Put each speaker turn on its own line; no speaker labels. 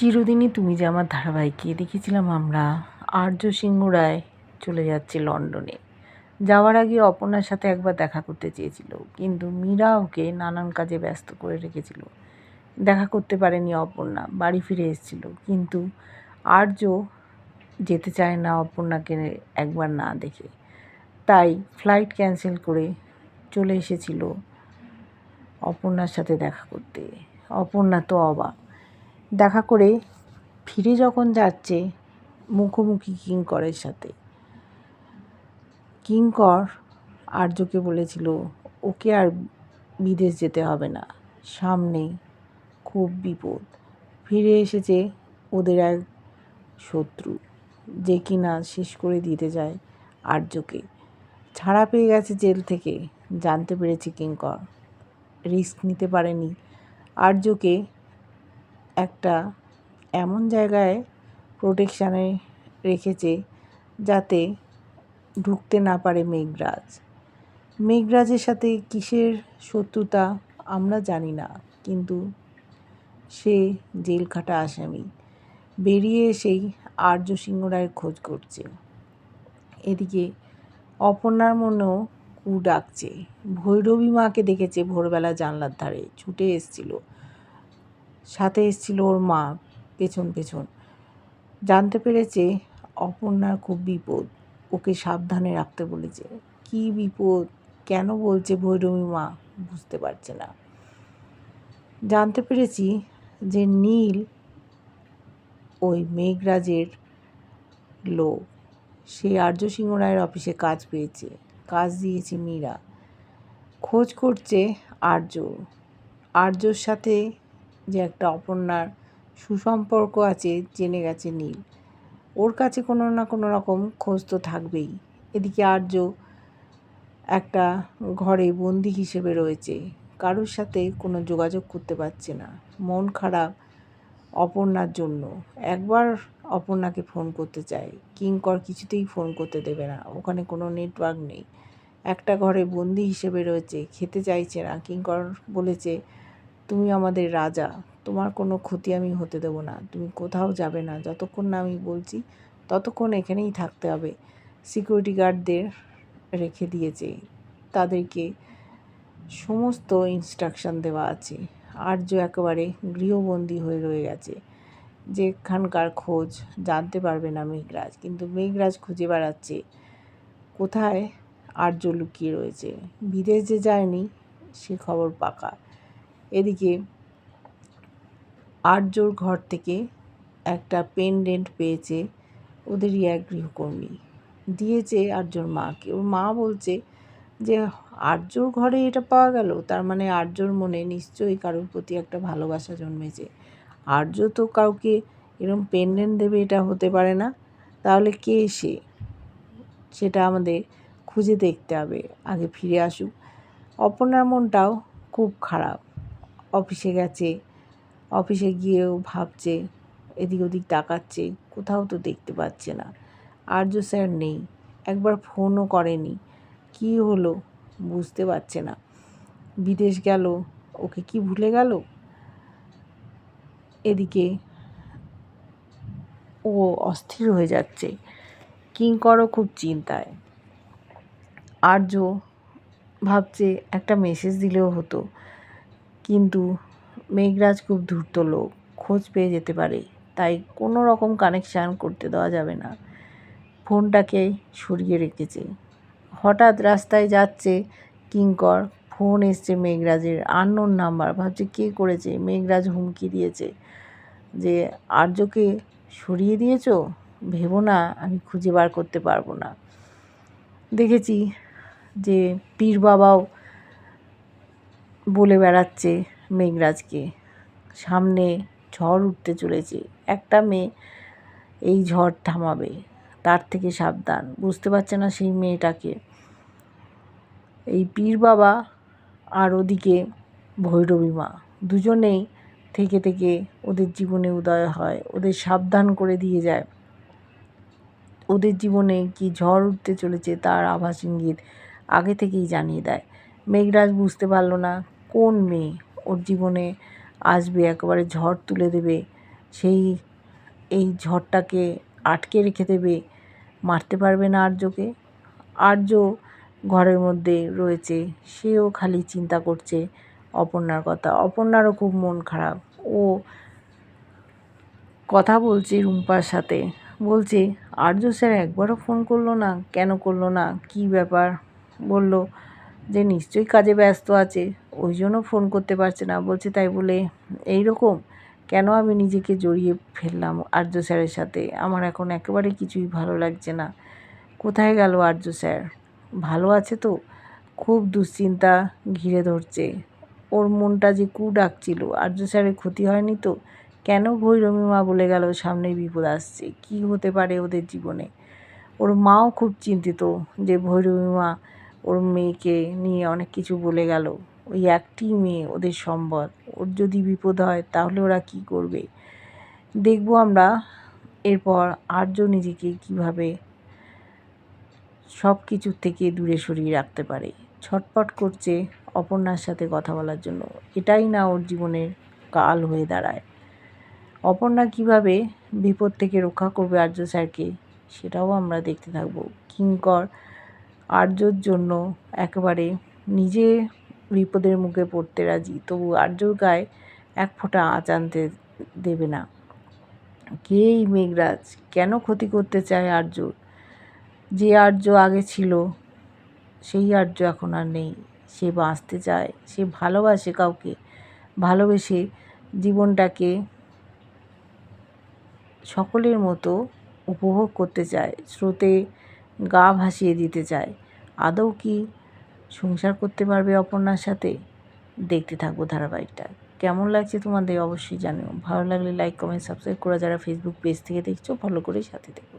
চিরদিনই তুমি যে আমার ধারাবাহিকে দেখেছিলাম আমরা, আর্য সিংহ রায় চলে যাচ্ছে লন্ডনে। যাওয়ার আগে অপর্ণার সাথে একবার দেখা করতে চেয়েছিল, কিন্তু মীরা ওকে নানান কাজে ব্যস্ত করে রেখেছিল। দেখা করতে পারেনি অপর্ণা, বাড়ি ফিরে এসেছিল, কিন্তু আর্য যেতে চায় না অপর্ণাকে একবার না দেখে। তাই ফ্লাইট ক্যান্সেল করে চলে এসেছিল অপর্ণার সাথে দেখা করতে। অপর্ণা তো অবাক। দেখা করে ফিরে যখন যাচ্ছে, মুখোমুখি কিঙ্করের সাথে। কিঙ্কর আর্যকে বলেছিল, ওকে আর বিদেশ যেতে হবে না। সামনে খুব বিপদ। ফিরে এসেছে ওদের এক শত্রু, যে কিনা শেষ করে দিতে যায় আর্যকে। ছাড়া পেয়ে গেছে জেল থেকে। জানতে পেরেছে কিঙ্কর রিস্ক নিতে পারেনি। আর্যকে একটা এমন জায়গায় প্রোটেকশানে রেখেছে যাতে ঢুকতে না পারে মেঘরাজ। মেঘরাজের সাথে কিসের শত্রুতা আমরা জানি না, কিন্তু সে জেল খাটা আসামি। বেরিয়ে এসেই আর্য সিংহ রায়ের খোঁজ করছে। এদিকে অপর্ণার মনেও কু ডাকছে। ভৈরবী মাকে দেখেছে ভোরবেলা জানলার ধারে, ছুটে এসছিল। সাথে এসছিল ওর মা পেছন পেছন। জানতে পেরেছে অপর্ণার খুব বিপদ। ওকে সাবধানে রাখতে বলেছে। কি বিপদ? কেন বলছে ভৈরবী মা? বুঝতে পারছে না। জানতে পেরেছি যে নীল ওই মেঘরাজের লোক। সে আর্য সিংহ রায়ের অফিসে কাজ পেয়েছে। কাজ দিয়েছে মীরা। খোঁজ করছে আর্য। আর্যর সাথে যে একটা অপর্ণার সুসম্পর্ক আছে, জেনে গেছে নীল। ওর কাছে কোনো না কোনো রকম খোঁজ তো থাকবেই। এদিকে আর্য একটা ঘরে বন্দি হিসেবে রয়েছে। কারোর সাথে কোনো যোগাযোগ করতে পারছে না। মন খারাপ অপর্ণার জন্য। একবার অপর্ণাকে ফোন করতে চায়। কিঙ্কর কিছুতেই ফোন করতে দেবে না। ওখানে কোনো নেটওয়ার্ক নেই। একটা ঘরে বন্দি হিসেবে রয়েছে। খেতে চাইছে না। কিঙ্কর বলেছে তুমি আমাদের রাজা, তোমার কোনো ক্ষতি আমি হতে দেবো না। তুমি কোথাও যাবে না। যতক্ষণ না আমি বলছি, ততক্ষণ এখানেই থাকতে হবে। সিকিউরিটি গার্ডদের রেখে দিয়েছে। তাদেরকে সমস্ত ইনস্ট্রাকশান দেওয়া আছে। আর্য একেবারে গৃহবন্দী হয়ে রয়ে গেছে। যেখানকার খোঁজ জানতে পারবে না মেঘরাজ, কিন্তু মেঘরাজ খুঁজে বেড়াচ্ছে কোথায় আর্য লুকিয়ে রয়েছে। বিদেশ যে যায়নি, সে খবর পাকা। এদিকে আর্যর ঘর থেকে একটা পেনডেন্ট পেয়েছে ওদেরই এক গৃহকর্মী। দিয়েছে আর্যর মাকে। ওর মা বলছে যে আর্যর ঘরে এটা পাওয়া গেল? তার মানে আর্যর মনে নিশ্চয়ই কারোর প্রতি একটা ভালোবাসা জন্মেছে। আর্য তো কাউকে এরম পেনডেন্ট দেবে, এটা হতে পারে না। তাহলে কে সে? সেটা আমাদের খুঁজে দেখতে হবে। আগে ফিরে আসুক। অপর্ণার মনটাও খুব খারাপ। অফিসে গেছে। অফিসে গিয়েও ভাবছে, এদিক ওদিক তাকাচ্ছে, কোথাও তো দেখতে পাচ্ছে না। আর্য স্যার নেই, একবার ফোনও করেনি। কি হলো? বুঝতে পারছে না। বিদেশ গেল, ওকে কি ভুলে গেল? এদিকে ও অস্থির হয়ে যাচ্ছে। কিঙ্করও খুব চিন্তায়। আর্য ভাবছে, একটা মেসেজ দিলেও হতো। কিন্তু মেঘরাজ খুব ধূর্ত লোক, খোঁজ পেয়ে যেতে পারে, তাই কোনো রকম কানেকশান করতে দেওয়া যাবে না। ফোনটাকে সরিয়ে রেখেছে। হঠাৎ রাস্তায় যাচ্ছে কিঙ্কর, ফোন এসছে মেঘরাজের আননোন নাম্বার ভাবছে কে করেছে? মেঘরাজ হুমকি দিয়েছে যে, আর্যকে সরিয়ে দিয়েছ? ভেবো না, আমি খুঁজে বার করতে পারব না। দেখেছি যে, পীর বাবাও বলে বেড়াচ্ছে মেঘরাজকে। সামনে ঝড় উঠতে চলেছে। একটা মেয়ে এই ঝড় থামাবে, তার থেকে সাবধান। বুঝতে পারছে না সেই মেয়েটাকে। এই পীর বাবা আর ওদিকে ভৈরবী মা। দুজনেই থেকে থেকে ওদের জীবনে উদয় হয়, ওদের সাবধান করে দিয়ে যায়। ওদের জীবনে কি ঝড় উঠতে চলেছে তার আভাস ইঙ্গিত আগে থেকেই জানিয়ে দেয়। মেঘরাজ বুঝতে পারল না, কোন মেয়ে? ওর জীবনে আসবে, একেবারে ঝড় তুলে দেবে, সেই, এই ঝড়টাকে আটকে রেখে দেবে, মারতে পারবে না আর্যকে? আর্য ঘরের মধ্যে রয়েছে, সেও খালি চিন্তা করছে অপর্ণার কথা। অপর্ণারও খুব মন খারাপ। ও কথা বলছে রুম্পার সাথে। বলছে, আর্য স্যার একবারও ফোন করল না? কেন করল না? কি ব্যাপার? বলল যে নিশ্চয়ই কাজে ব্যস্ত আছে, ওই জন্য ফোন করতে পারছে না। বলছে, তাই বলে এই রকম কেন আমি নিজেকে জড়িয়ে ফেললাম আর্য স্যারের সাথে? আমার এখন একেবারে কিছুই ভালো লাগছে না। কোথায় গেল আর্য স্যার? ভালো আছে তো? খুব দুশ্চিন্তা ঘিরে ধরছে। ওর মনটা যে কু ডাকছিল, আর্য স্যারের ক্ষতি হয়নি তো? কেন ভৈরবী মা বলে গেল সামনেই বিপদ আসছে? কি হতে পারে ওদের জীবনে? ওর মাও খুব চিন্তিত যে ভৈরবী মা ওর মেয়েকে নিয়ে অনেক কিছু বলে গেল। ওই একটি মেয়ে ওদের সম্বদ ওর যদি বিপদ হয় তাহলে ওরা কি করবে? দেখব আমরা এরপর আর্য নিজেকে কীভাবে সব কিছুর থেকে দূরে সরিয়ে রাখতে পারে। ছটপট করছে অপর্ণার সাথে কথা বলার জন্য। এটাই না ওর জীবনের কাল হয়ে দাঁড়ায়। অপর্ণা কীভাবে বিপদ থেকে রক্ষা করবে আর্য স্যারকে, সেটাও আমরা দেখতে থাকব। কিঙ্কর আর্যর জন্য একেবারে নিজে বিপদের মুখে পড়তে রাজি। তবু আর্যর গায়ে এক ফোঁটা আঁচ আনতে দেবে না। কে এই মেঘরাজ? কেন ক্ষতি করতে চায় আর্যর যে আর্য আগে ছিল, সেই আর্য এখন আর নেই। সে বাঁচতে চায়, সে ভালোবাসে কাউকে, ভালোবেসে জীবনটাকে সকলের মতো উপভোগ করতে চায়। স্রোতে গা ভাসিয়ে দিতে চায়। আদৌ কি সংসার করতে পারবে অপর্ণার সাথে? দেখতে থাকব ধারাবাহিকটা। কেমন লাগছে তোমাদের অবশ্যই জানিও। ভালো লাগলে লাইক কমেন্ট সাবস্ক্রাইব করে যারা ফেসবুক পেজ থেকে দেখছ ফলো করে সাথে দেখো